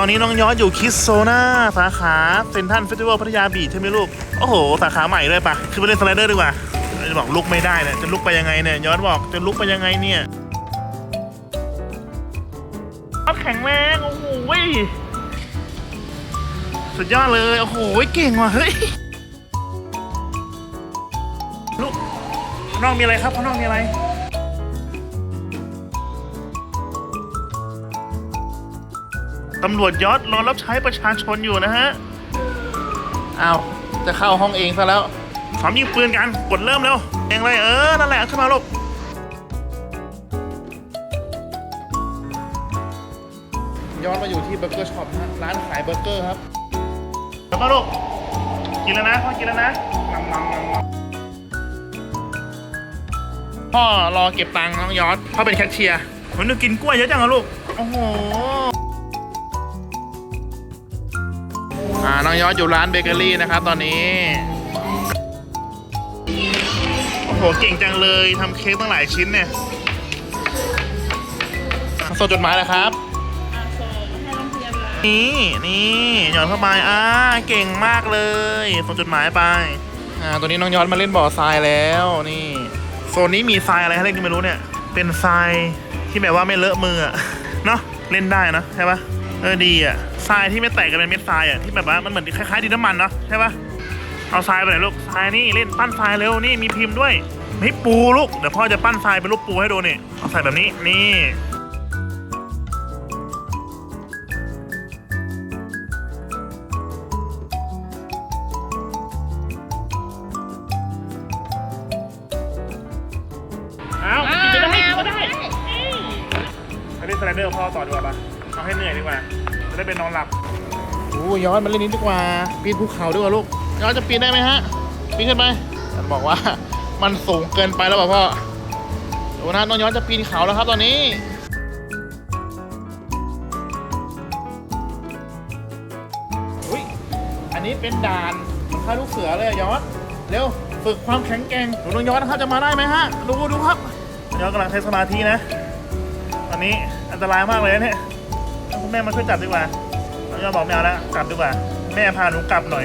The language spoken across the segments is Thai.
อนนี้น้องยอดอยู่คิสโซนาสาขาเซนทันเฟสติวัลพัทยาบีชใช่ไหมลูก โอ้โห สาขาใหม่เลยปะคือไปเล่นสไลเดอร์ดีกว่าจะบอกลุกไม่ได้เนี่ยจะลุกไปยังไงเนี่ยยอดบอกจะลุกไปยังไงเนี่ยยอดแข็งแรงโอ้โหสุดยอดเลยโอ้โหเก่งว่ะเฮ้ยลูกข้างนอกมีอะไรครับข้างนอกมีอะไร ตำรวจยศรอรับใช้ประชาชนอยู่นะฮะอ้าวจะเข้าห้องเองซะแล้วสามยิงปืนกันกดเริ่มแล้ว เองเลยเออ นั่นแหละขึ้นมาลูกย้อนมาอยู่ที่เบอร์เกอร์ช็อปนะร้านขายเบอร์เกอร์ครับกลับมาลูกกินแล้วนะพ่อกินแล้วนะนำนำนำนำพ่อรอเก็บตังค์น้องยอดพ่อเป็นแคชเชียร์ผมนึกกินกล้วยเยอะจังอะลูก โอ้โห อ่าน้องยอดอยู่ร้านเบเกอรี่นะครับตอนนี้ โอ้โหเก่งจังเลยทำเค้กตั้งหลายชิ้นเนี่ยอะส่งจดหมายแล้วครับนี่นี่หย่อนเข้าไปอ่าเก่งมากเลยส่งจดหมายไปอ่าตัวนี้น้องยอดมาเล่นบ่อทรายแล้วนี่โซนนี้มีทรายอะไรให้เล่นก็ไม่รู้เนี่ย เป็นทรายที่แบบว่าไม่เลอะมืออะเนาะเล่นได้นะใช่ปะ เออดีอะทรายที่ไม่แตกกันเป็นเม็ดทรายอะที่แบบว่ามันเหมือนคล้ายๆดินน้ำมันเนาะใช่ปะเอาทรายไปไหนลูกทรายนี่เล่นปั้นทรายเร็วนี่มีพิมพ์ด้วยเฮ้ปูลูกเดี๋ยวพ่อจะปั้นทรายเป็นรูปปูให้ดูนี่เอาใส่แบบนี้นี่เอากินไปได้กินไม่ได้ไปเล่สไลเดอร์พ่อต่อดีกว่าปะ เอาให้เหนื่อยดีกว่า จะได้เป็นนอนหลับโอ้ย้อนมาเล่นนี้ดีกว่า ปีนภูเขาดีกว่าลูก ย้อนจะปีนได้ไหมฮะ ปีนขึ้นไปมันบอกว่ามันสูงเกินไปแล้วเปล่าพ่อดูนะน้องย้อนจะปีนเขาแล้วครับตอนนี้อุ้ยอันนี้เป็นด่านของข้าลูกเสือเลยอะย้อน เร็วฝึกความแข็งแกร่งหนูน้องย้อนนะครับจะมาได้ไหมฮะ ดูดูครับ ย้อนกำลังใช้สมาธินะ ตอนนี้อันตรายมากเลยนะเนี่ยให้ คุณแม่มาช่วยจับดีกว่าน้องย้อนบอกไม่เอาแล้วกลับดีกว่า แม่พาหนูกลับหน่อย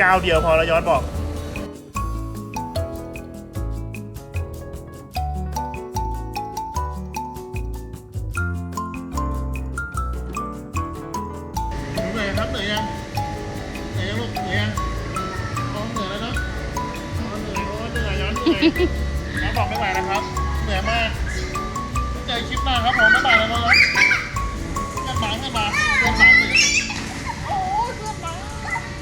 ก้าวเดียวพอแล้วย้อนบอกเหนื่อยครับเหนื่อยยังเหนื่อยยังลูกเหนื่อยยังอ๋อเหนื่อยแล้วเนอะอ๋อเหนื่อยโอ้เหนื่อยย้อนเหนื่อยน้องบอกไม่ไหวนะครับ เหนื่อยมากเจอคลิปหน้าครับผมไม่ไหวแล้วเนอะกันหมาขึ้นมา